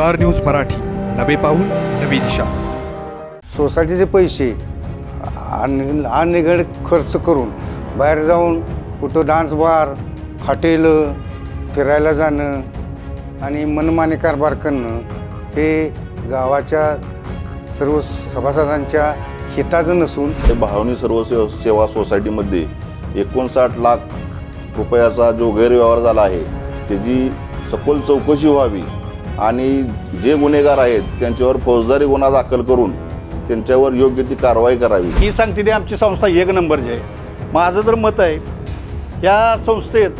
Star news Marathi. नवे पाऊल नवी दिशा. सोसायटीचे पैसे अन अननिगड खर्च करून बाहेर जाऊन कुठं डान्स बार हॉटेलं फिरायला जाणं आणि मनमानी कारभार करणं हे गावाच्या सर्व सभासदांच्या हिताचं नसून ते भावनी सर्व सेव सेवा सोसायटीमध्ये एकोणसाठ लाख रुपयाचा जो गैरव्यवहार झाला आहे त्याची सखोल चौकशी व्हावी. आणि जे गुन्हेगार आहेत त्यांच्यावर फौजदारी गुन्हा दाखल करून त्यांच्यावर योग्य ती कारवाई करावी. ही सांगते ती आमची संस्था एक नंबरची आहे. माझं तर मत आहे या संस्थेत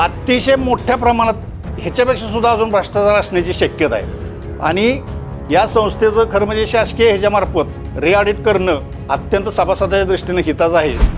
अतिशय मोठ्या प्रमाणात ह्याच्यापेक्षा सुद्धा अजून भ्रष्टाचार असण्याची शक्यता आहे. आणि या संस्थेचं खरं म्हणजे शासकीय ह्याच्यामार्फत रिऑडिट करणं अत्यंत सभासदाच्या दृष्टीनं हिताचं आहे.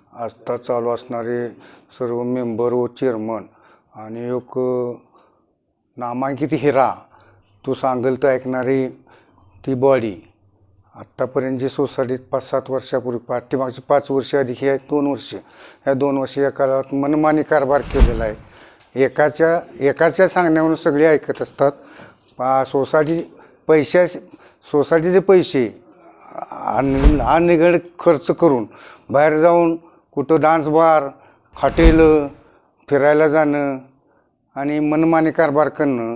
आत्ता चालू असणारे सर्व मेंबर व चेअरमन आणि एक नामांकित हिरा तो सांगेल तर ऐकणारी ती बॉडी. आत्तापर्यंत जे सोसायटीत पाच सात वर्षापूर्वी पाठीमागचे पाच वर्ष अधिक हे दोन वर्ष. ह्या दोन वर्ष या काळात मनमानी कारभार केलेला आहे. एकाच्या एकाच्या सांगण्यावरून सगळे ऐकत असतात. पा सोसायटी पैशा सोसायटीचे पैसे अन अननिगड खर्च करून बाहेर जाऊन कुठं डान्स बार हॉटेलं फिरायला जाणं आणि मनमानी कारभार करणं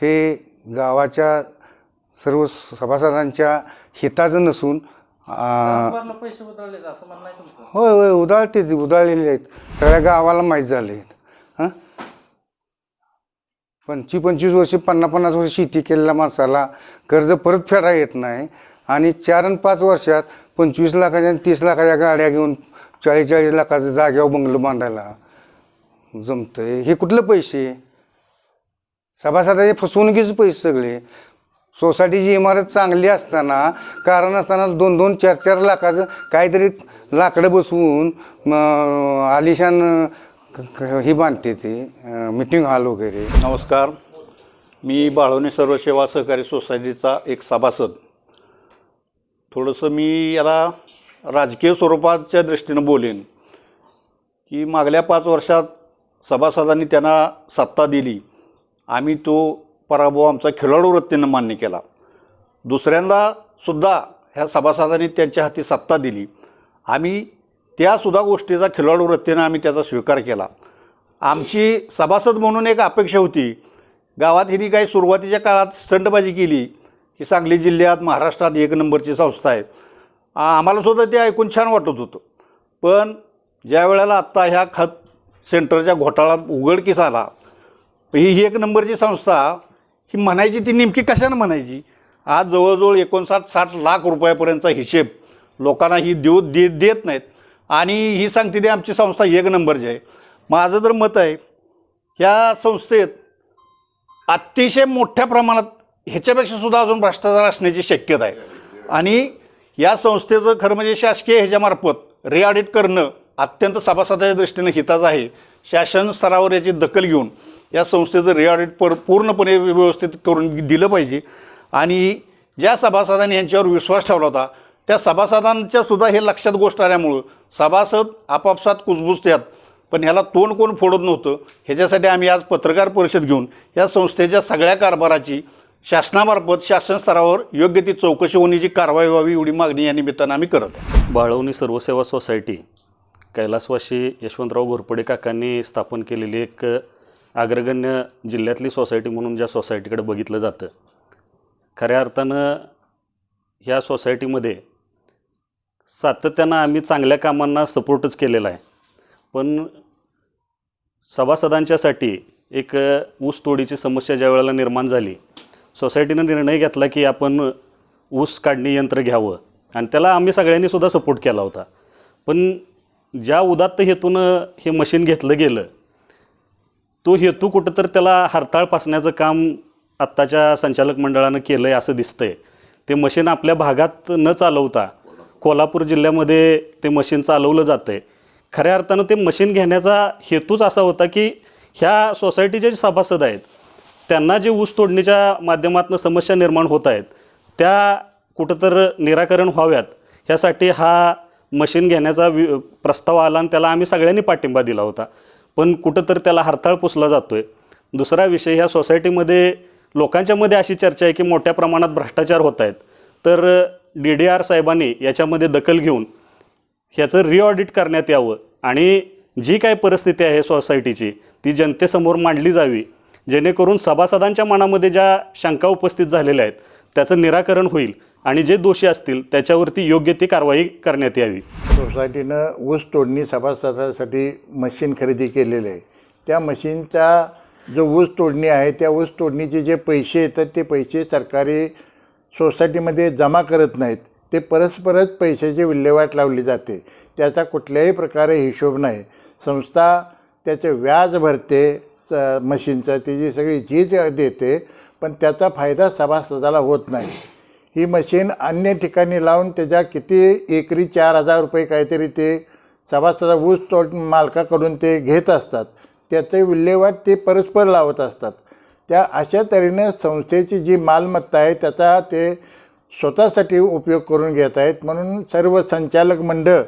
हे गावाच्या सर्व सभासदांच्या हिताचं नसून होय होय उधाळते ती उधाळलेले आहेत. सगळ्या गावाला माहीत झाले आहेत हां? पंचवीस पंचवीस वर्ष पन्नास पन्नास वर्ष शेती केलेल्या माणसाला कर्ज परत फेडा येत नाही. आणि चार आणि पाच वर्षात पंचवीस लाखाच्या आणि तीस लाखाच्या गाड्या घेऊन चाळीस चाळीस लाखाचं जागेवर बंगलं बांधायला जमतंय. हे कुठलं पैसे? सभासदाचे फसवणुकीचे पैसे सगळे. सोसायटीची इमारत चांगली असताना कारण असताना दोन दोन चार चार लाखाचं काहीतरी लाकडं बसवून आलिशान ही बांधते ते मिटिंग हॉल वगैरे. नमस्कार. मी बाळवणे सर्व सेवा सहकारी सोसायटीचा एक सभासद. थोडंसं मी याला राजकीय स्वरूपाच्या दृष्टीनं बोलेन की मागल्या पाच वर्षात सभासदांनी त्यांना सत्ता दिली. आम्ही तो पराभव आमचा खिलाडू वृत्तीनं मान्य केला. दुसऱ्यांदा सुद्धा ह्या सभासदांनी त्यांच्या हाती सत्ता दिली. आम्ही त्यासुद्धा गोष्टीचा खिलाडू वृत्तीनं आम्ही त्याचा स्वीकार केला. आमची सभासद म्हणून एक अपेक्षा होती. गावात हिने काही सुरुवातीच्या काळात स्टंटबाजी केली. ही सांगली जिल्ह्यात महाराष्ट्रात एक नंबरची संस्था आहे. आम्हाला सुद्धा ते ऐकून छान वाटत होतं. पण ज्या वेळेला आत्ता ह्या खत सेंटरच्या घोटाळा उघडकीस आला ही एक नंबरची संस्था ही म्हणायची ती नेमकी कशानं म्हणायची? आज जवळजवळ एकोणसाठ साठ लाख रुपयापर्यंतचा हिशेब लोकांना ही देऊ दे देत नाहीत. आणि ही सांगते ती आमची संस्था एक नंबरची आहे. माझं तर मत आहे ह्या संस्थेत अतिशय मोठ्या प्रमाणात ह्याच्यापेक्षा सुद्धा अजून भ्रष्टाचार असण्याची शक्यता आहे. आणि या संस्थेचं खरं म्हणजे शासकीय ह्याच्यामार्फत रिऑडिट करणं अत्यंत सभासदाच्या दृष्टीने हिताचं आहे. शासन स्तरावर याची दखल घेऊन या संस्थेचं रिऑडिट पर पूर्णपणे व्यवस्थित करून दिलं पाहिजे. आणि ज्या सभासदांनी यांच्यावर विश्वास ठेवला होता त्या सभासदांच्या सुद्धा हे लक्षात गोष्ट आल्यामुळं सभासद आपापसात कुजबुजत्यात. पण ह्याला तोंड कोण फोडत नव्हतं ह्याच्यासाठी आम्ही आज पत्रकार परिषद घेऊन या संस्थेच्या सगळ्या कारभाराची शासनामार्फत शासन स्तरावर योग्य ती चौकशी होण्याची कारवाई व्हावी एवढी मागणी या निमित्तानं आम्ही करत आहे. बाळवणी सर्वसेवा सोसायटी कैलासवाशी यशवंतराव घोरपडे काकांनी स्थापन केलेली एक अग्रगण्य जिल्ह्यातली सोसायटी म्हणून ज्या सोसायटीकडे बघितलं जातं खऱ्या अर्थानं ह्या सोसायटीमध्ये सातत्यानं आम्ही चांगल्या कामांना सपोर्टच केलेला आहे. पण सभासदांच्यासाठी एक ऊसतोडीची समस्या ज्या वेळेला निर्माण झाली सोसायटीनं निर्णय घेतला की आपण ऊस काढणी यंत्र घ्यावं. आणि त्याला आम्ही सगळ्यांनी सुद्धा सपोर्ट केला होता. पण ज्या उदात्त हेतूनं हे मशीन घेतलं गेलं तो हेतू कुठं तर त्याला हरताळ पासण्याचं काम आत्ताच्या संचालक मंडळानं केलं आहे असं दिसतंय. ते मशीन आपल्या भागात न चालवता कोल्हापूर जिल्ह्यामध्ये ते मशीन चालवलं जातं आहे खऱ्या अर्थानं ते मशीन घेण्याचा हेतूच असा होता की ह्या सोसायटीचे जे सभासद आहेत त्यांना जे ऊस तोडणीच्या माध्यमातून समस्या निर्माण होत आहेत त्या कुठं तर निराकरण व्हाव्यात ह्यासाठी हा मशीन घेण्याचा वि प्रस्ताव आला आणि त्याला आम्ही सगळ्यांनी पाठिंबा दिला होता. पण कुठं तर त्याला हरताळ पुसला जातो आहे दुसरा विषय ह्या सोसायटीमध्ये लोकांच्यामध्ये अशी चर्चा आहे की मोठ्या प्रमाणात भ्रष्टाचार होत आहेत. तर डी डी आर साहेबांनी याच्यामध्ये दखल घेऊन ह्याचं रिऑडिट करण्यात यावं आणि जी काय परिस्थिती आहे सोसायटीची ती जनतेसमोर मांडली जावी. जेणेकरून सभासदांच्या मनामध्ये ज्या शंका उपस्थित झालेल्या आहेत त्याचं निराकरण होईल आणि जे दोषी असतील त्याच्यावरती योग्य ती कारवाई करण्यात यावी. सोसायटीनं ऊस तोडणी सभासदासाठी मशीन खरेदी केलेलं आहे. त्या मशीनचा जो ऊस तोडणी आहे त्या ऊस तोडणीचे जे पैसे येतात ते पैसे सरकारी सोसायटीमध्ये जमा करत नाहीत. ते परस्परच पैशाची विल्हेवाट लावली जाते. त्याचा कुठल्याही प्रकारे हिशोब नाही. संस्था त्याचे व्याज भरते. मशीनचं त्याची सगळी झीज देते पण त्याचा फायदा सभासदाला होत नाही. ही मशीन अन्य ठिकाणी लावून त्याच्या किती एकरी चार हजार रुपये काहीतरी ते सभासदा ऊस तोट मालकाकडून ते घेत असतात. त्याचे विल्हेवाट ते परस्पर लावत असतात. त्या अशा तऱ्हेने संस्थेची जी मालमत्ता आहे त्याचा ते स्वतःसाठी उपयोग करून घेत आहेत. म्हणून सर्व संचालक मंडळ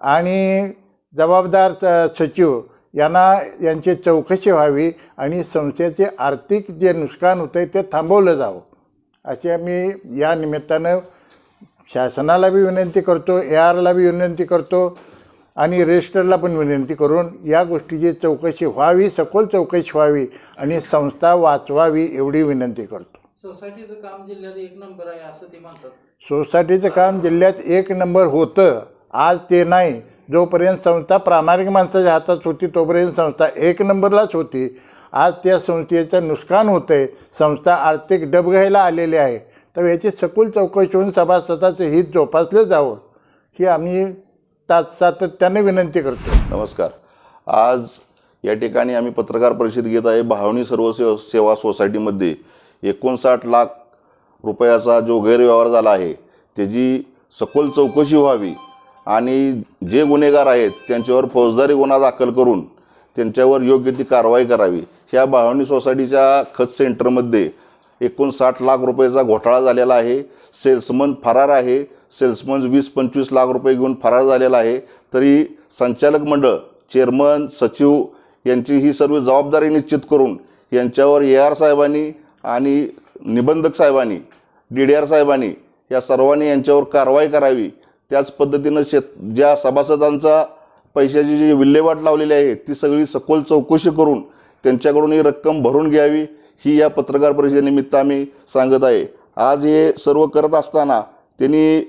आणि जबाबदार स सचिव यांना यांची चौकशी व्हावी आणि संस्थेचे आर्थिक जे नुकसान होतं आहे ते थांबवलं जावं. अशी आम्ही या निमित्तानं शासनाला बी विनंती करतो ए आरला बी विनंती करतो आणि रजिस्टरला पण विनंती करून या गोष्टीची चौकशी व्हावी सखोल चौकशी व्हावी आणि संस्था वाचवावी एवढी विनंती करतो. सोसायटीचं काम जिल्ह्यात एक नंबर आहे असं ते म्हणतात. सोसायटीचं काम जिल्ह्यात एक नंबर होतं आज ते नाही. जोपर्यंत संस्था प्रामाणिक माणसाच्या हातात होती तोपर्यंत संस्था एक नंबरलाच होती. आज त्या संस्थेचं नुकसान होतं आहे संस्था आर्थिक डबघायला आलेली आहे. तर याची सखोल चौकशी होऊन सभासदाचं हित जोपासलं जावं ही आम्ही तात सातत्याने विनंती करतो नमस्कार. आज या ठिकाणी आम्ही पत्रकार परिषद घेत आहे. भावनी सर्व सेव सेवा सोसायटीमध्ये एकोणसाठ लाख रुपयाचा जो गैरव्यवहार झाला आहे त्याची सखोल चौकशी व्हावी. आणि जे गुन्हेगार आहेत त्यांच्यावर फौजदारी गुन्हा दाखल करून त्यांच्यावर योग्य ती कारवाई करावी. ह्या भावनी सोसायटीच्या खत सेंटरमध्ये एकोणसाठ लाख रुपयाचा घोटाळा झालेला आहे. सेल्समन फरार आहे. सेल्समन वीस पंचवीस लाख रुपये घेऊन फरार झालेला आहे. तरी संचालक मंडळ चेअरमन सचिव यांची ही सर्व जबाबदारी निश्चित करून यांच्यावर ए आर साहेबांनी आणि निबंधक साहेबांनी डी डी आर साहेबांनी या सर्वांनी यांच्यावर कारवाई करावी. त्याच पद्धतीनं शेत ज्या सभासदांचा पैशाची जी विल्हेवाट लावलेली आहे ती सगळी सखोल चौकशी करून त्यांच्याकडून ही रक्कम भरून घ्यावी ही या पत्रकार परिषदेनिमित्त आम्ही सांगत आहे. आज हे सर्व करत असताना त्यांनी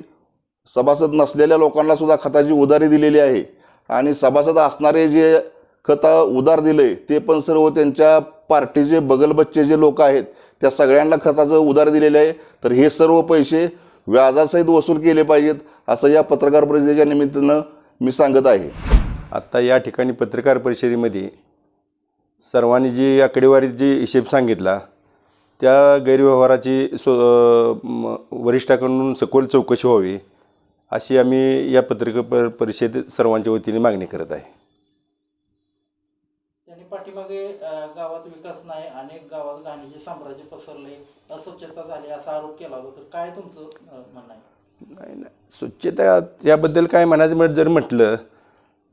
सभासद नसलेल्या लोकांनासुद्धा खताची उधारी दिलेली आहे. आणि सभासद असणारे जे खता उधार दिले ते पण सर्व त्यांच्या पार्टीचे बगलबच्चे जे लोक आहेत त्या सगळ्यांना खताचं उधार दिलेले आहे. तर हे सर्व पैसे व्याजासहित वसूल केले पाहिजेत असं या पत्रकार परिषदेच्या निमित्तानं मी सांगत आहे. आत्ता या ठिकाणी पत्रकार परिषदेमध्ये सर्वांनी जी आकडेवारी जी हिशेब सांगितला त्या गैरव्यवहाराची सो वरिष्ठाकडून सखोल चौकशी व्हावी अशी आम्ही या पत्रकार परिषदेत सर्वांच्या वतीने मागणी करत आहे. त्यांनी गावात विकास नाही अनेक गावात घाणीचे साम्राज्य पसरले अस्वच्छता झाली असा आरोप केला होता. तर काय तुमचं म्हणणं आहे? नाही नाही. स्वच्छता याबद्दल काय म्हणायचं म्हण- जर म्हटलं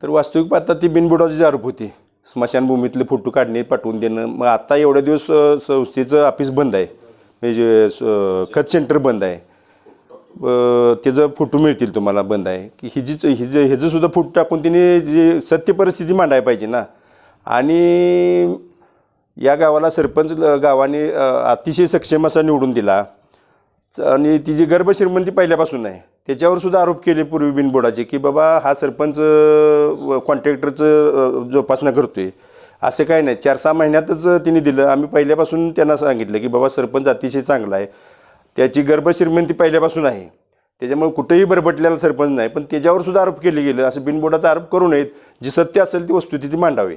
तर वास्तविक पाहता ती बिनबुडाची आरोप होती. स्मशानभूमीतले फोटो काढणे पाठवून देणं. मग आत्ता एवढ्या दिवस अ, संस्थेचं ऑफिस बंद आहे. म्हणजे स- खत सेंटर बंद आहे. अ, त्याचं फोटो मिळतील तुम्हाला बंद आहे. की हिजीच हिज ह्याचंसुद्धा फोटो टाकून तिने जी सत्य परिस्थिती मांडायला पाहिजे ना. आणि या गावाला सरपंच ल- गावाने अतिशय सक्षम असा निवडून दिला. च- आणि तिची गर्भश्रीमंती पहिल्यापासून आहे त्याच्यावर सुद्धा आरोप केले पूर्वी बिनबोडाचे की बाबा हा सरपंच कॉन्ट्रॅक्टरचं जोपासना करतो आहे असं काय नाही. चार सहा महिन्यातच तिने दिलं. आम्ही पहिल्यापासून त्यांना सांगितलं की बाबा सरपंच अतिशय चांगला आहे. त्याची गर्भश्रीमंती पहिल्यापासून आहे. त्याच्यामुळे कुठेही बरबटलेला सरपंच नाही. पण त्याच्यावर सुद्धा आरोप केले गेले. असं बिनबोडाचा आरोप करू नयेत. जी सत्य असेल ती वस्तुस्थिती मांडावी.